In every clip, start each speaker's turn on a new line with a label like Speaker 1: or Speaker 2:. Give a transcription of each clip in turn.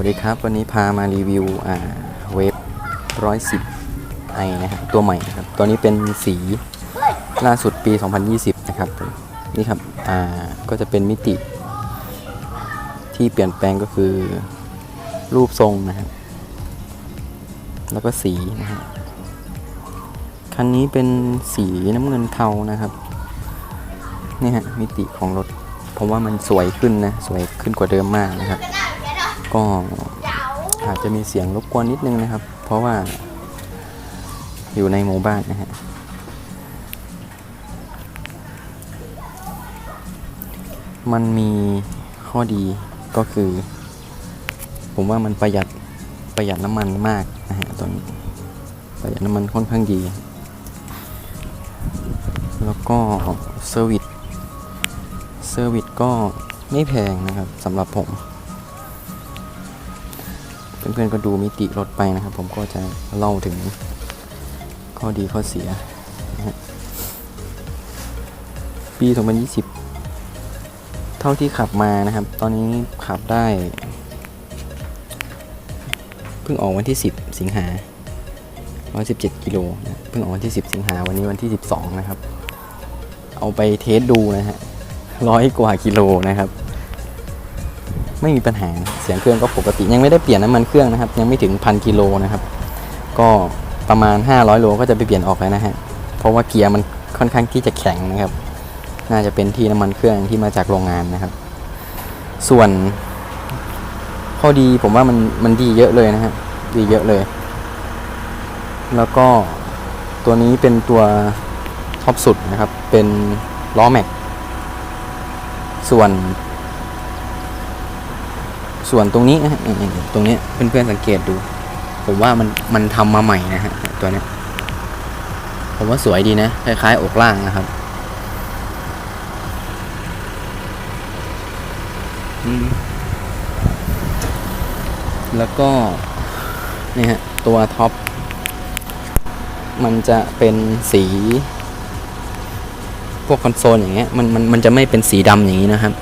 Speaker 1: สวัสดีครับ วันนี้พามารีวิวอ่าเวฟร้อยสิบไอนะฮะตัวใหม่นะครับ ตัวนี้เป็นสีล่าสุดปี 2020 นะครับ นี่ครับอ่าก็จะเป็นมิติ ที่เปลี่ยนแปลงก็คือ รูปทรงนะครับ แล้วก็สีนะฮะคันนี้เป็นสีน้ำเงินเทานะครับนี่ฮะมิติของรถผมว่ามันสวยขึ้นนะ สวยขึ้นกว่าเดิมมากนะครับ ก็อาจจะมีเสียงรบกวนนิดนึงนะครับ เพราะว่าอยู่ในหมู่บ้านนะฮะมันมีข้อดีก็คือ ผมว่ามันประหยัดประหยัดน้ำมันมากนะฮะตอนนี้ประหยัดน้ำมันค่อนข้างดี แล้วก็เซอร์วิสเซอร์วิสก็ไม่แพงนะครับสำหรับผม เพื่อนๆก็ดูมิติรถไปนะครับ ผมก็จะเล่าถึงข้อดีข้อเสียนะฮะปี 2020 เท่าที่ขับมานะครับ ตอนนี้ขับได้ เพิ่งออกวันที่ 10 สิงหา117กิโลนะเพิ่งออกวันที่ 10 สิงหาวันนี้วันที่ 12 นะครับ เอาไปเทสดูนะฮะร้อยกว่ากิโลนะครับ ไม่มีปัญหาเสียงเครื่องก็ปกติ ยังไม่ได้เปลี่ยนน้ำมันเครื่องนะครับ ยังไม่ถึงพันกิโลนะครับ ก็ประมาณ 500 โลก็จะไปเปลี่ยนออกแล้วนะฮะเพราะว่าเกียร์มันค่อนข้างที่จะแข็งนะครับ น่าจะเป็นที่น้ำมันเครื่องที่มาจากโรงงานนะครับ ส่วนข้อดีผมว่ามันมันดีเยอะเลยนะฮะดีเยอะเลย แล้วก็ตัวนี้เป็นตัวท็อปสุดนะครับ เป็นล้อแม็ก ส่วน ส่วนตรงนี้นะฮะตรงนี้เพื่อนๆสังเกตดู ผมว่ามันมันทำมาใหม่นะฮะตัวนี้ผมว่าสวยดีนะ คล้ายๆ อกล่างนะครับอืมแล้วก็นี่ฮะตัวท็อป มันจะเป็นสี พวกคอนโซลอย่างเงี้ยมันมันมันจะไม่เป็นสีดำอย่างนี้นะครับ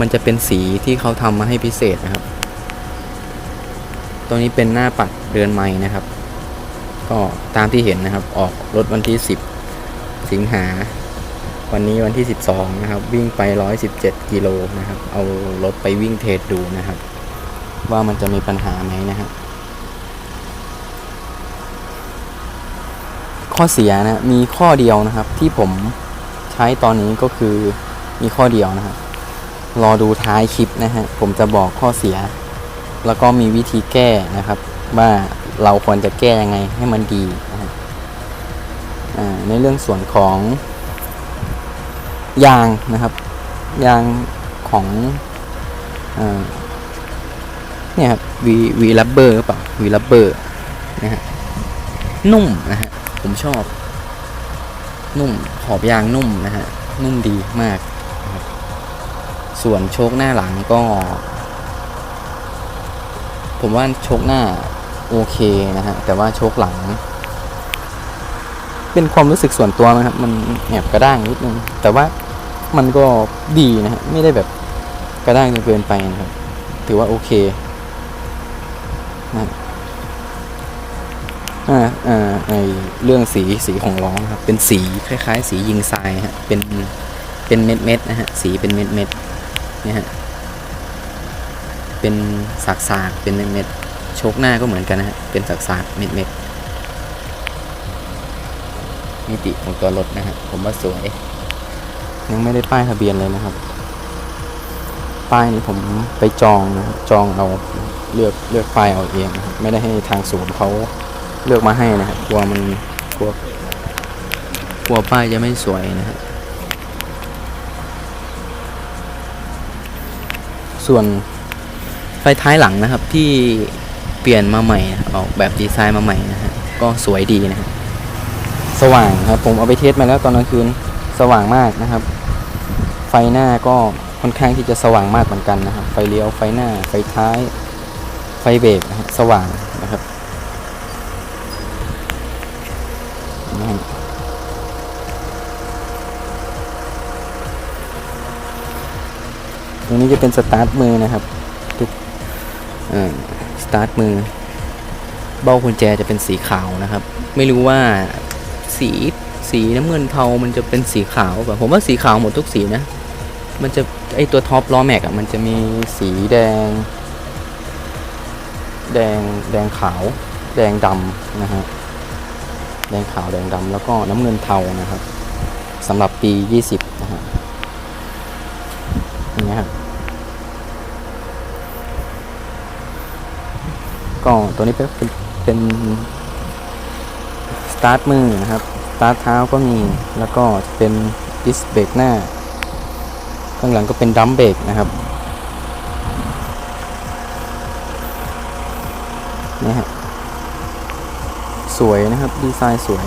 Speaker 1: มันจะเป็นสีที่เขาทำมาให้พิเศษนะครับ ตัวนี้เป็นหน้าปัดเรือนไม้นะครับ ก็ตามที่เห็นนะครับ ออกรถวันที่ 10 สิงหา วันนี้วันที่ 12 นะครับ วิ่งไป 117 กิโลนะครับ เอารถไปวิ่งเทสดูนะครับ ว่ามันจะมีปัญหาไหมนะครับข้อเสียนะมีข้อเดียวนะครับที่ผมใช้ตอนนี้ก็คือมีข้อเดียวนะครับ รอดูท้ายคลิปนะฮะ ผมจะบอกข้อเสีย แล้วก็มีวิธีแก้นะครับ ว่าเราควรจะแก้ยังไงให้มันดีนะฮะในเรื่องส่วนของยางนะครับ ยางของอเนี่ยครับวีวีลับเบอร์หรือเปล่าวีลับเบอร์นะฮะนุ่มนะฮะผมชอบ นุ่มขอบยางนุ่มนะฮะนุ่มดีมาก ส่วนโชคหน้าหลังก็ ผมว่าโชคหน้าโอเคนะฮะแต่ว่าโชคหลัง เป็นความรู้สึกส่วนตัวนะครับ มันแอบกระด้างนิดนึง แต่ว่ามันก็ดีนะฮะไม่ได้แบบกระด้างจนเกินไปนะครับ ถือว่าโอเคนะอ่าอ่าในเรื่องสีสีของล้อนะครับ เป็นสีคล้าย ๆ สียิงทรายฮะเป็นเป็นเม็ดเม็ดๆนะฮะสีเป็นเม็ดเม็ดๆ เนี่ยฮะเป็นสากสากๆเป็นเม็ดเม็ดๆโชคหน้าก็เหมือนกันนะฮะเป็นสากสากๆเม็ดเม็ดๆมิติของตัวรถนะฮะผมว่าสวย ยังไม่ได้ป้ายทะเบียนเลยนะครับ ป้ายนี้ผมไปจองนะจองเอาเลือกเลือกป้ายเอาเองนะครับไม่ได้ให้ทางศูนย์เขาเลือกมาให้นะครับกลัวมันกลัวกลัวป้ายจะไม่สวยนะครับ ส่วนไฟท้ายหลังนะครับที่เปลี่ยนมาใหม่ออกแบบดีไซน์มาใหม่นะฮะก็สวยดีนะครับสว่างครับผมเอาไปเทสมาแล้วตอนกลางคืนสว่างมากนะครับ ไฟหน้าก็ค่อนข้างที่จะสว่างมากเหมือนกันนะครับ ไฟเลี้ยวไฟหน้า ไฟท้าย ไฟเบรกนะครับสว่างนะครับนะฮะต รงนี้จะเป็นสตาร์ทมือนะครับ ทุกเอ่อสตาร์ทมือ เบ้ากุญแจจะเป็นสีขาวนะครับ ไม่รู้ว่าสีสีน้ำเงินเทา มันจะเป็นสีขาวแบบผมว่าสีขาวหมดทุกสีนะ มันจะไอตัวท็อปล้อแม็กอะมันจะมีสีแดง แดงแดงขาว แดงดำนะฮะแดงขาวแดงดำแล้วก็น้ำเงินเทานะครับสำหรับปี 20นะฮะอย่างเงี้ยครับ ก็ตัวนี้เป็นเป็นสตาร์ทมือนะครับสตาร์ทเท้าก็มีแล้วก็จะเป็นดิสเบรกหน้า ข้างหลังก็เป็นดัมเบรกนะครับนี่ฮะสวยนะครับดีไซน์สวย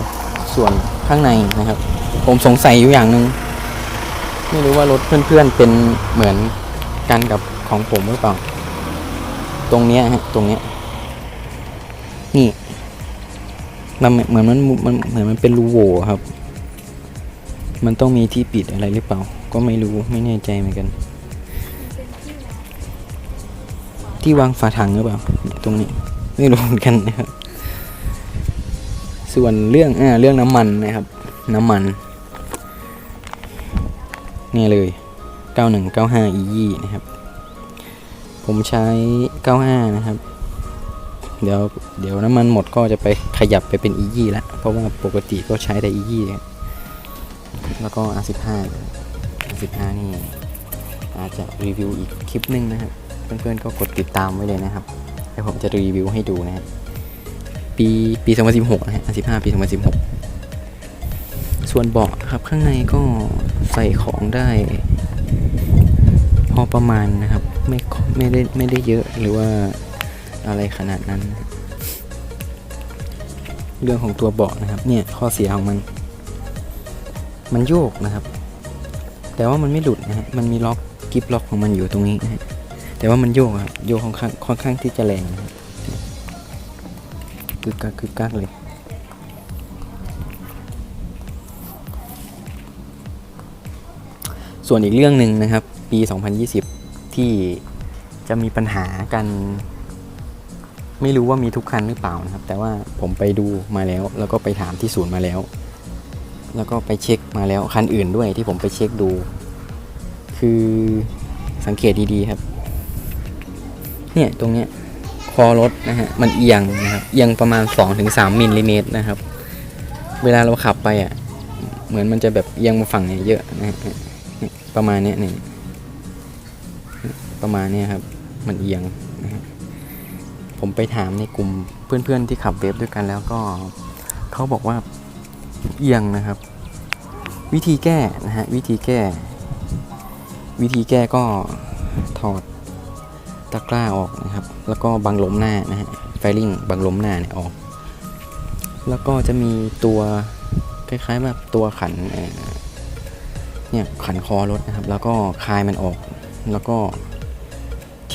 Speaker 1: ส่วนข้างในนะครับ ผมสงสัยอยู่อย่างหนึ่งไม่รู้ว่ารถเพื่อนๆเป็นเหมือนกันกับของผมหรือเปล่า ตรงเนี้ยฮะตรงเนี้ย นี่มันเหมือนมันมันเหมือนมันเป็นรูโหว่ครับ มันต้องมีที่ปิดอะไรหรือเปล่า ก็ไม่รู้ไม่แน่ใจเหมือนกัน ที่วางฝาถังหรือเปล่าตรงนี้ไม่รู้เหมือนกันนะครับ ส่วนเรื่องอ่าเรื่องน้ำมันนะครับ น้ำมันนี่เลย 9195 EE นะครับ ผมใช้ 95 นะครับ เดี๋ยวเดี๋ยวน้ำมันหมดก็จะไปขยับไปเป็น e ีแล้วเพราะว่าปกติก็ใช้แต่ e ีแล้วก็ R15 R15 นี่อาจจะรีวิวอีกคลิปหนึงนะครับ เพื่อนๆก็กดติดตามไว้เลยนะครับเดี๋ยวผมจะรีวิวให้ดูนะครับปีปี 2016 นะฮะ R15 ปี 2016 ส่วนเบาะครับข้างในก็ใส่ของได้ พอประมาณนะครับ ไม่ไม่ได้ไม่ได้เยอะหรือว่า อะไรขนาดนั้น เรื่องของตัวเบาะนะครับ เนี่ยข้อเสียของมัน มันโยกนะครับ แต่ว่ามันไม่หลุดนะฮะมันมีล็อกกิฟล็อกของมันอยู่ตรงนี้นะฮะแต่ว่ามันโยกครับโยกค่อนข้างค่อนข้างที่จะแรงนะกึกกักกึกกักเลยส่วนอีกเรื่องหนึ่งนะครับ ปี 2020 ที่จะมีปัญหากัน ไม่รู้ว่ามีทุกคันหรือเปล่านะครับ แต่ว่าผมไปดูมาแล้ว แล้วก็ไปถามที่ศูนย์มาแล้ว แล้วก็ไปเช็คมาแล้วคันอื่นด้วยที่ผมไปเช็คดู คือสังเกตดีๆครับ เนี่ยตรงเนี้ยคอรถนะฮะมันเอียงนะครับเอียงประมาณ 2-3มิลลิเมตรนะครับ เวลาเราขับไปอะ เหมือนมันจะแบบเอียงมาฝั่งเนี้ยเยอะนะฮะประมาณเนี้ยเนี่ยประมาณเนี้ยครับ มันเอียงนะฮะ ผมไปถามในกลุ่มเพื่อนๆที่ขับเวฟด้วยกันแล้วก็เขาบอกว่าเอียงนะครับ วิธีแก้นะฮะวิธีแก้ วิธีแก้ก็ถอดตะกร้าออกนะครับ แล้วก็บังลมหน้านะฮะไฟลิ่งบังลมหน้าเนี่ยออก แล้วก็จะมีตัวคล้ายๆแบบตัวขันเอ่อเนี่ยขันคอรถนะครับ แล้วก็คลายมันออก แล้วก็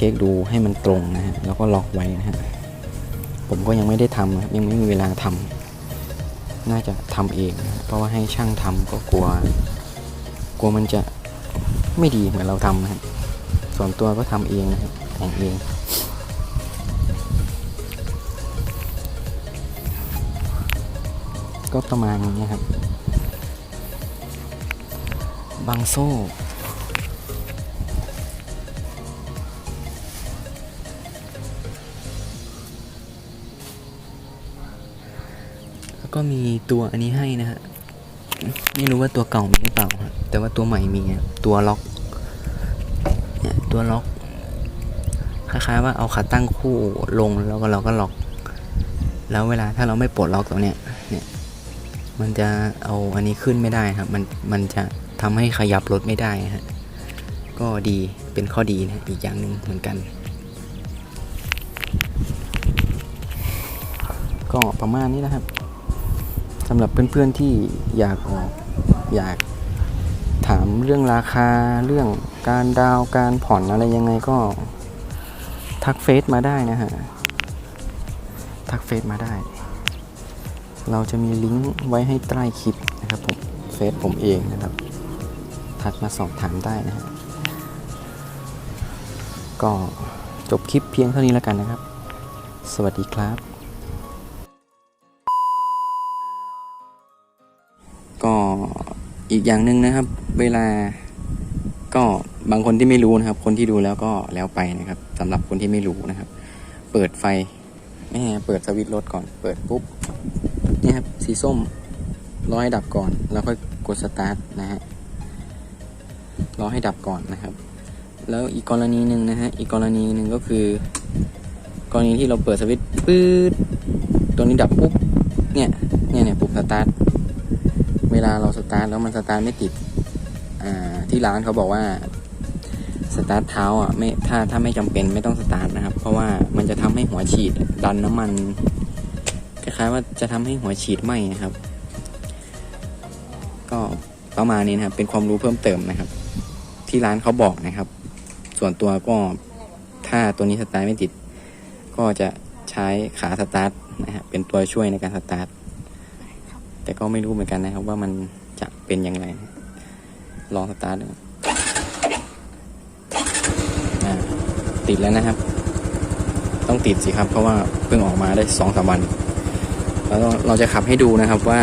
Speaker 1: เช็คดูให้มันตรงนะฮะแล้วก็ล็อกไว้นะฮะผมก็ยังไม่ได้ทำนะยังไม่มีเวลาทำน่าจะทำเองนะเพราะว่าให้ช่างทำก็กลัว กลัวมันจะไม่ดีเหมือนเราทำนะครับส่วนตัวก็ทำเองนะครับแต่งเองก็ประมาณนี้ครับ บางโซ่ ก็มีตัวอันนี้ให้นะฮะ ไม่รู้ว่าตัวเก่ามีหรือเปล่าแต่ว่าตัวใหม่มีตัวล็อกเนี่ยตัวล็อก คล้ายๆว่าเอาขาตั้งคู่ลงแล้วก็เราก็ล็อก แล้วเวลาถ้าเราไม่ปลดล็อกตัวเนี้ย เนี่ย มันจะเอาอันนี้ขึ้นไม่ได้ครับ มัน มันจะทำให้ขยับรถไม่ได้ฮะ ก็ดี เป็นข้อดีนะ อีกอย่างหนึ่งเหมือนกัน ก็ประมาณนี้นะครับ สำหรับเพื่อนๆที่อยากออกอยากถามเรื่องราคาเรื่องการดาวการผ่อนอะไรยังไงก็ ทักเฟซมาได้นะฮะ ทักเฟซมาได้ เราจะมีลิงก์ไว้ให้ใต้คลิปนะครับผมเฟซผมเองนะครับ ทักมาสอบถามได้นะฮะก็จบคลิปเพียงเท่านี้แล้วกันนะครับ สวัสดีครับ อีกอย่างหนึ่งนะครับ เวลาก็บางคนที่ไม่รู้นะครับ คนที่ดูแล้วก็แล้วไปนะครับสำหรับคนที่ไม่รู้นะครับ เปิดไฟไม่เปิดสวิตช์รถก่อน เปิดปุ๊บเนี่ยครับสีส้มรอให้ดับก่อน แล้วค่อยกดสตาร์ทนะฮะรอให้ดับก่อนนะครับ แล้วอีกกรณีหนึ่งนะฮะอีกกรณีหนึ่งก็คือ กรณีที่เราเปิดสวิตช์ปื๊ดตัวนี้ดับปุ๊บเนี่ยเนี่ยเนี่ยปุ่มสตาร์ท เวลาเราสตาร์ทแล้วมันสตาร์ทไม่ติดที่ร้านเขาบอกว่าสตาร์ทเท้าอะไม่ถ้าถ้าไม่จำเป็นไม่ต้องสตาร์ทนะครับ เพราะว่ามันจะทำให้หัวฉีดดันน้ำมันคล้ายๆว่าจะทำให้หัวฉีดไหมนะครับ ก็ประมาณนี้นะครับ เป็นความรู้เพิ่มเติมนะครับ ที่ร้านเขาบอกนะครับ ส่วนตัวก็ถ้าตัวนี้สตาร์ทไม่ติด ก็จะใช้ขาสตาร์ทนะฮะเป็นตัวช่วยในการสตาร์ท แต่ก็ไม่รู้เหมือนกันนะครับว่ามันจะเป็นยังไงลองสตาร์ทดูติดแล้วนะครับ ต้องติดสิครับเพราะว่าเพิ่งออกมาได้สองสามวัน แล้วเราจะขับให้ดูนะครับว่า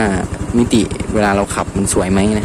Speaker 1: มิติเวลาเราขับมันสวยไหมนะฮะ